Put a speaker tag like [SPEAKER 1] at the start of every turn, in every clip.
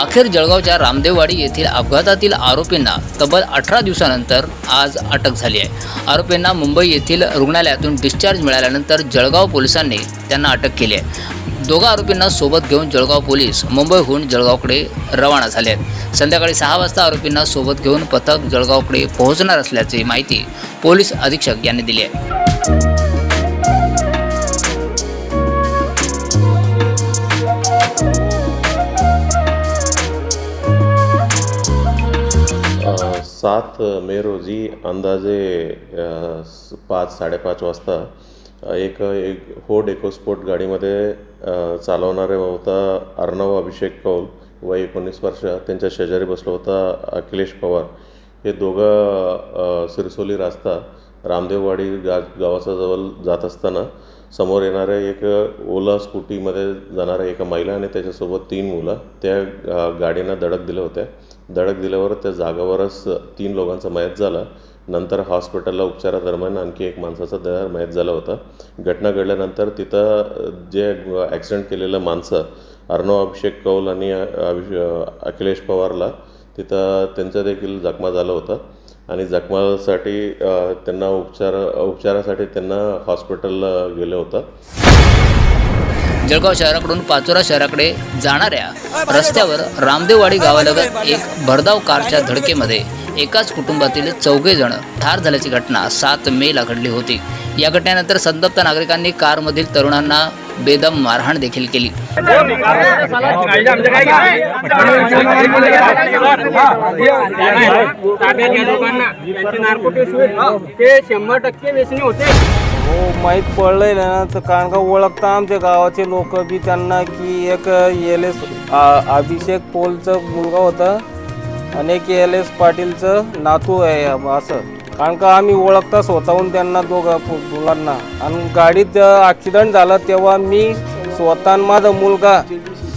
[SPEAKER 1] अखेर जळगावच्या रामदेववाडी येथील अपघातातील आरोपींना तब्बल अठरा दिवसानंतर आज अटक झाली आहे. आरोपींना मुंबई येथील रुग्णालयातून डिस्चार्ज मिळाल्यानंतर जळगाव पोलिसांनी त्यांना अटक केली आहे. दोघा आरोपींना सोबत घेऊन जळगाव पोलीस मुंबईहून जळगावकडे रवाना झाले आहेत. संध्याकाळी सहा वाजता आरोपींना सोबत घेऊन पथक जळगावकडे पोहोचणार असल्याची माहिती पोलीस अधीक्षक यांनी दिली आहे.
[SPEAKER 2] सात मे रोजी अंदाजे पाच साडेपाच वाजता एक एक हो फोर्ड एकोस्पोर्ट गाडीमध्ये चालवणारे होता अर्णव अभिषेक कौल वय एकोणीस वर्ष त्यांच्या शेजारी बसला होता अखिलेश पवार. हे दोघं सिरसोली रास्ता रामदेववाडी गा गावाच्या जवळ जात असताना समोर येणाऱ्या एक ओला स्कूटीमध्ये जाणाऱ्या एका महिला आणि त्याच्यासोबत तीन मुलं त्या गाडीनं धडक दिल्या होत्या. धडक दिल्यावर त्या जागावरच तीन लोकांचा मयत झाला. नंतर हॉस्पिटलला उपचारादरम्यान आणखी एक माणसाचा दर मयत झाला होता. घटना घडल्यानंतर तिथं जे ॲक्सिडेंट केलेलं माणसं अर्णव अभिषेक कौल आणि अ, अभिष अखिलेश पवारला तिथं त्यांचं देखील जखमा झाला होता. आणि जखमासाठी त्यांना उपचार उपचारासाठी त्यांना हॉस्पिटलला गेलं होतं.
[SPEAKER 1] जळगाव शहराकडून पाचोरा शहराकडे जाणाऱ्या रस्त्यावर रामदेववाडी गावालगत एक भरधाव कारच्या धडकेमध्ये एकाच कुटुंबातील चौघे जण ठार झाल्याची घटना सात मेला घडली होती. या घटनेनंतर संतप्त नागरिकांनी कारमधील तरुणांना बेदम मारहाण देखील केली.
[SPEAKER 3] हो माहीत पडलंय ना तर कारण का ओळखता आमच्या गावाचे लोक बी त्यांना की एक एल एस अभिषेक पोलचं मुलगा होता आणि एक एल एस पाटीलचं नातू आहे असं. कारण का आम्ही ओळखता स्वतःहून त्यांना दोघं मुलांना. आणि गाडीत ॲक्सिडंट झाला तेव्हा मी स्वतः आणि माझा मुलगा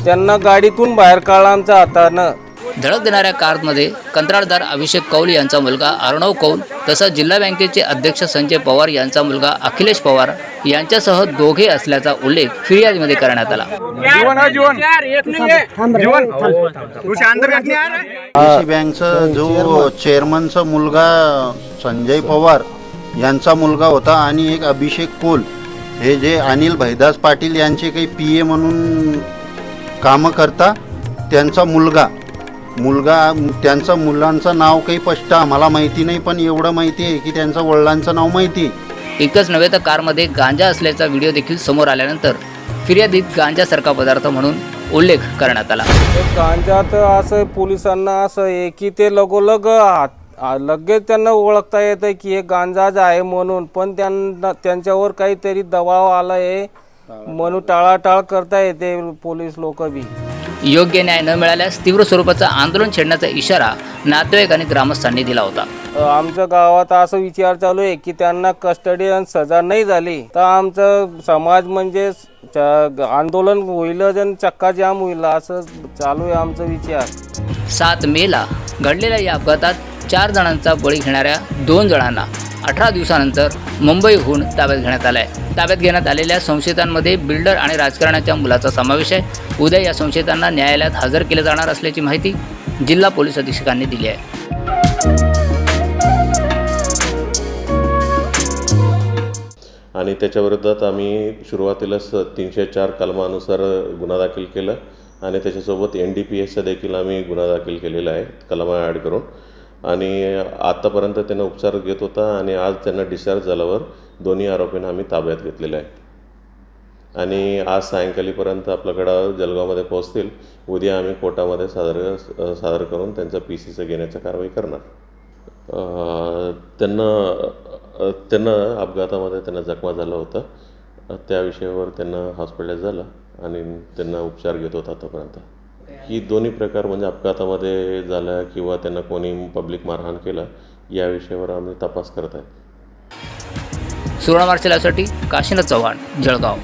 [SPEAKER 3] त्यांना गाडीतून बाहेर काढला आमच्या हातानं.
[SPEAKER 1] धडक देणाऱ्या कारमध्ये कंत्राटदार अभिषेक कौल यांचा मुलगा अर्णव कौल तसंच जिल्हा बँकेचे अध्यक्ष संजय पवार यांचा मुलगा अखिलेश पवार यांच्यासह दोघे असल्याचा उल्लेख फिर्यादीमध्ये करण्यात आला.
[SPEAKER 4] बँकचा जो चेअरमनचा मुलगा संजय पवार यांचा मुलगा होता आणि एक अभिषेक कोल हे जे अनिल भैदास पाटील यांचे काही पी ए म्हणून कामं करता त्यांचा मुलगा मुलगा त्यांचा मुलांचं नाव काही स्पष्ट आम्हाला माहिती नाही पण एवढं माहिती आहे की त्यांच्या वडिलांचं नाव माहिती आहे.
[SPEAKER 1] इतकंच नव्हे तर कारमध्ये गांजा असल्याचा व्हिडिओ देखील समोर आल्यानंतर फिर्यादीत गांजासारखा पदार्थ म्हणून उल्लेख करण्यात आला.
[SPEAKER 3] एक गांजात असं पोलिसांना असं आहे की ते लगोलग हात- आ- लगेच त्यांना ओळखता येतं की हे गांजाच आहे म्हणून पण त्यांना त्यांच्यावर काहीतरी दबाव आला आहे म्हणून टाळाटाळ करता येते पोलीस लोक बी.
[SPEAKER 1] योग्य न्याय न मिळाल्यास तीव्र स्वरूपाचं आंदोलन छेडण्याचा इशारा नातेवाईक आणि ग्रामस्थांनी दिला होता.
[SPEAKER 3] आमच्या गावात असं विचार चालू आहे की त्यांना कस्टडी आणि सजा नाही झाली तर आमचं समाज म्हणजे आंदोलन होईल आणि चक्का जाम होईल असं चालू आहे आमचा विचार.
[SPEAKER 1] सात मेला घडलेल्या या अपघातात चार जणांचा बळी घेणाऱ्या दोन जणांना अठरा दिवसानंतर मुंबईहून ताब्यात घेण्यात आलं आहे ताब्यात घेण्यात आलेल्या संशयितांमध्ये बिल्डर आणि राजकारणाच्या मुलाचा समावेश आहे. उद्या या संशयितांना न्यायालयात हजर केले जाणार असल्याची माहिती जिल्हा पोलीस अधीक्षकांनी दिली आहे.
[SPEAKER 2] आणि त्याच्याविरोधात आम्ही सुरुवातीलाच तीनशे चार कलमानुसार गुन्हा दाखल केला. आणि त्याच्यासोबत एन डी पी एसचा देखील आम्ही गुन्हा दाखल केलेला आहे. कलमा ॲड करून. आणि आत्तापर्यंत त्यांना उपचार घेत होता आणि आज त्यांना डिस्चार्ज झाल्यावर दोन्ही आरोपींना आम्ही ताब्यात घेतलेलं आहे. आणि आज सायंकाळीपर्यंत आपल्याकडं जळगावमध्ये पोहोचतील. उद्या आम्ही कोर्टामध्ये सादर सादर करून त्यांचा पी सीचं घेण्याची कारवाई करणार. त्यांना त्यांना अपघातामध्ये त्यांना जखमा झालं होता. त्या विषयावर त्यांना हॉस्पिटल झालं आणि त्यांना उपचार घेत होता आतापर्यंत. ही दोन्ही प्रकार म्हणजे अपघातामध्ये झाला किंवा त्यांना कोणी पब्लिक मारहाण केलं या विषयावर आम्ही तपास करत आहे.
[SPEAKER 1] सुवर्ण मार्शलासाठी काशीनाथ चव्हाण जळगाव.